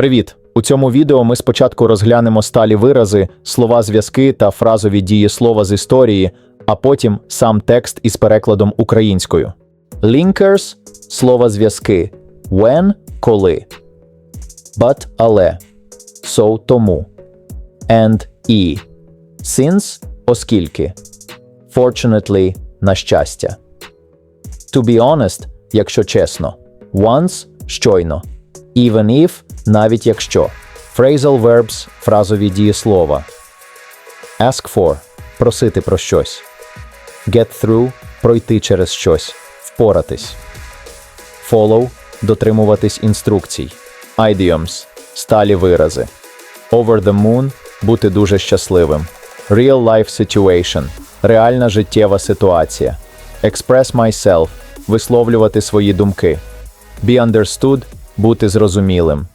Привіт! У цьому відео ми спочатку розглянемо сталі вирази, слова зв'язки та фразові дієслова з історії, а потім сам текст із перекладом українською. Linkers – слова зв'язки. When – коли. But – але. So – тому. And – і. Since – оскільки. Fortunately – на щастя. To be honest, якщо чесно. Once – щойно. Even if – навіть якщо. Phrasal verbs – фразові дієслова. Ask for – просити про щось. Get through – пройти через щось. Впоратись. Follow – дотримуватись інструкцій. Idioms – сталі вирази. Over the moon – бути дуже щасливим. Real life situation – реальна життєва ситуація. Express myself – висловлювати свої думки. Be understood – бути зрозумілим.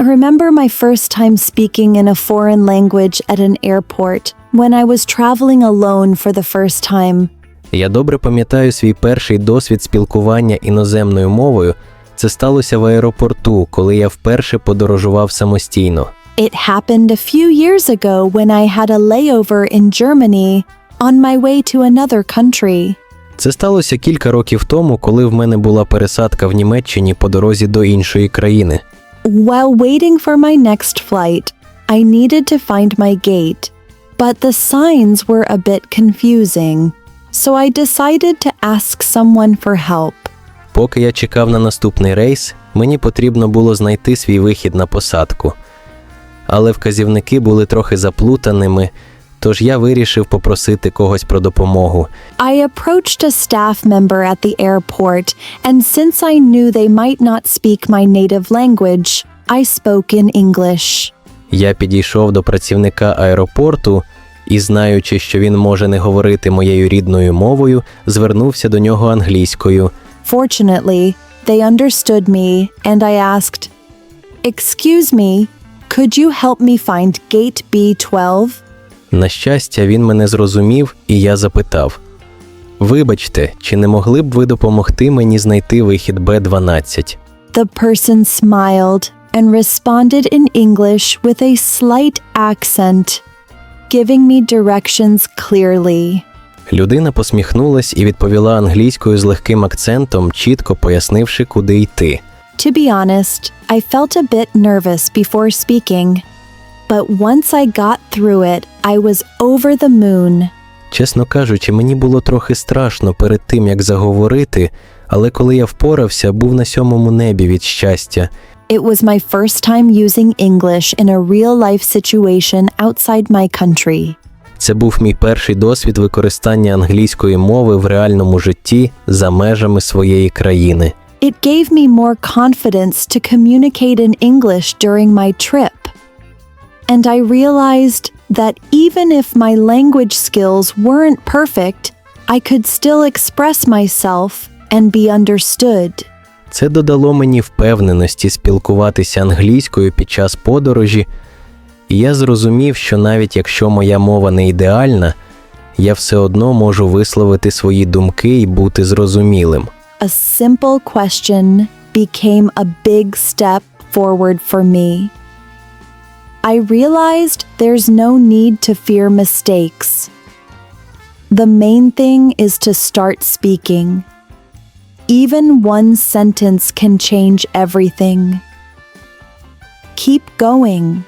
I remember my first time speaking in a foreign language at an airport when I was traveling alone for the first time. Я добре пам'ятаю свій перший досвід спілкування іноземною мовою. Це сталося в аеропорту, коли я вперше подорожував самостійно. It happened a few years ago when I had a layover in Germany on my way to another country. Це сталося кілька років тому, коли в мене була пересадка в Німеччині по дорозі до іншої країни. While waiting for my next flight, I needed to find my gate, but the signs were a bit confusing, so I decided to ask someone for help. Поки я чекав на наступний рейс, мені потрібно було знайти свій вихід на посадку. Але вказівники були трохи заплутаними, тож я вирішив попросити когось про допомогу. I approached a staff member at the airport, and since I knew they might not speak my native language, I spoke in English. Я підійшов до працівника аеропорту і, знаючи, що він може не говорити моєю рідною мовою, звернувся до нього англійською. Fortunately, they understood me, and I asked, Excuse me, could you help me find gate B12? На щастя, він мене зрозумів, і я запитав: Вибачте, чи не могли б ви допомогти мені знайти вихід Б12? The person smiled and responded in English with a slight accent, giving me directions clearly. Людина посміхнулась і відповіла англійською з легким акцентом, чітко пояснивши, куди йти. To be honest, I felt a bit nervous before speaking, but once I got through it, I was over the moon. Чесно кажучи, мені було трохи страшно перед тим, як заговорити, але коли я впорався, був на сьомому небі від щастя. It was my first time using English in a real life situation outside my country. Це був мій перший досвід використання англійської мови в реальному житті за межами своєї країни. It gave me more confidence to communicate in English during my trip. And I realized that even if my language skills weren't perfect, I could still express myself and be understood. Це додало мені впевненості спілкуватися англійською під час подорожі, і я зрозумів, що навіть якщо моя мова не ідеальна, я все одно можу висловити свої думки і бути зрозумілим. A simple question became a big step forward for me. I realized there's no need to fear mistakes. The main thing is to start speaking. Even one sentence can change everything. Keep going.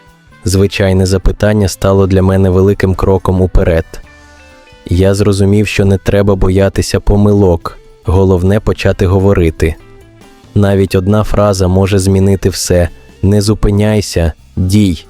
Звичайне запитання стало для мене великим кроком уперед. Я зрозумів, що не треба боятися помилок, головне почати говорити. Навіть одна фраза може змінити все. Не зупиняйся, дій.